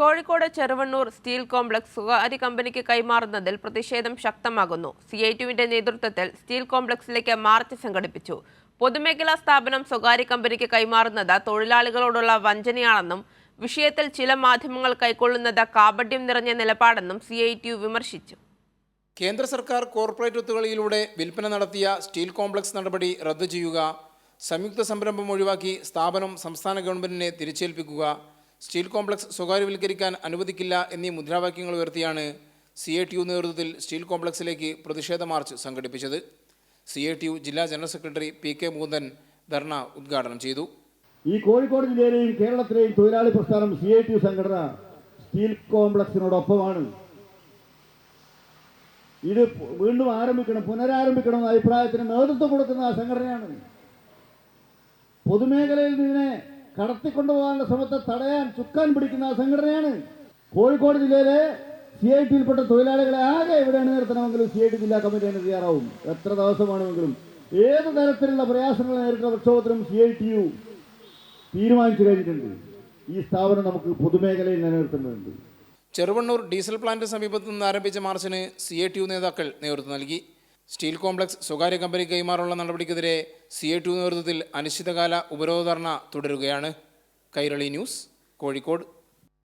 Kozhikode Cheruvannur steel complex സ്വകാര്യ കമ്പനിക്ക് കൈമാറുന്നതിൽ പ്രതിഷേധം ശക്തമാകുന്നു. സി ഐ ടുവിന്റെ നേതൃത്വത്തിൽ സ്റ്റീൽ കോംപ്ലക്സിലേക്ക് മാർച്ച് സംഘടിപ്പിച്ചു. പൊതുമേഖലാ സ്ഥാപനം സ്വകാര്യ കമ്പനിക്ക് കൈമാറുന്നത് തൊഴിലാളികളോടുള്ള വഞ്ചനയാണെന്നും വിഷയത്തിൽ ചില മാധ്യമങ്ങൾ കൈക്കൊള്ളുന്നത് കാപട്യം നിറഞ്ഞ നിലപാടെന്നും സി ഐ ടി വിമർശിച്ചു. കേന്ദ്ര സർക്കാർ കോർപ്പറേറ്റ് ഒത്തുകളിയിലൂടെ വിൽപ്പന നടത്തിയ സ്റ്റീൽ കോംപ്ലക്സ് നടപടി റദ്ദു ചെയ്യുക സംയുക്ത സംരംഭം ഒഴിവാക്കി സ്ഥാപനം സംസ്ഥാന ഗവൺമെന്റിനെ തിരിച്ചേൽപ്പിക്കുക സ്റ്റീൽ കോംപ്ലക്സ് സ്വകാര്യവൽക്കരിക്കാൻ അനുവദിക്കില്ല എന്നീ മുദ്രാവാക്യങ്ങൾ ഉയർത്തിയാണ് സി എ ടി യു നേതൃത്വത്തിൽ സ്റ്റീൽ കോംപ്ലക്സിലേക്ക് പ്രതിഷേധ മാർച്ച് സംഘടിപ്പിച്ചത്. സി എ ടി യു ജില്ലാ general secretary P K Mukundan dharna ഉദ്ഘാടനം ചെയ്തു. ഈ കോഴിക്കോട് ജില്ലയിലെയും കേരളത്തിലെയും തൊഴിലാളി പ്രസ്ഥാനം സി ഐ ടി യു സംഘടന സ്റ്റീൽ കോംപ്ലക്സിനോടൊപ്പമാണ്. ഇത് വീണ്ടും ആരംഭിക്കണം പുനരാരംഭിക്കണം എന്ന അഭിപ്രായത്തിന് നേതൃത്വം കൊടുക്കുന്ന ആ സംഘടനയാണ്. പൊതുമേഖലയിൽ ഇതിനെ കടത്തിക്കൊണ്ടുപോകാനുള്ള ശ്രമത്തെ തടയാൻ ചുക്കാൻ പിടിക്കുന്ന സംഘടനയാണ്. കോഴിക്കോട് ജില്ലയിലെ സി ഐ ടിയിൽപ്പെട്ട തൊഴിലാളികളെ ആകെ എവിടെ നിർത്തണമെങ്കിലും സി ഐ ടി ജില്ലാ കമ്മിറ്റി അതിന് തയ്യാറാവും. എത്ര ദിവസമാണെങ്കിലും ഏത് തരത്തിലുള്ള പ്രയാസങ്ങൾ നേരിട്ട പ്രക്ഷോഭത്തിനും സി ഐ ടി യു തീരുമാനിച്ചു കഴിഞ്ഞിട്ടുണ്ട്. ഈ സ്ഥാപനം നമുക്ക് പൊതുമേഖലയിൽ നിലനിർത്തേണ്ടതുണ്ട് ചെറുവണ്ണൂർ ഡീസൽ പ്ലാന്റ് സമീപത്തു നിന്ന് ആരംഭിച്ച മാർച്ചിന് സി ഐ ടി യു നേതാക്കൾ നേതൃത്വം നൽകി. സ്റ്റീൽ കോംപ്ലക്സ് സ്വകാര്യ കമ്പനി കൈമാറുള്ള നടപടിക്കെതിരെ സി എ ടു നേതൃത്വത്തിൽ അനിശ്ചിതകാല ഉപരോധ ധർണ തുടരുകയാണ്. കൈരളി ന്യൂസ് കോഴിക്കോട്.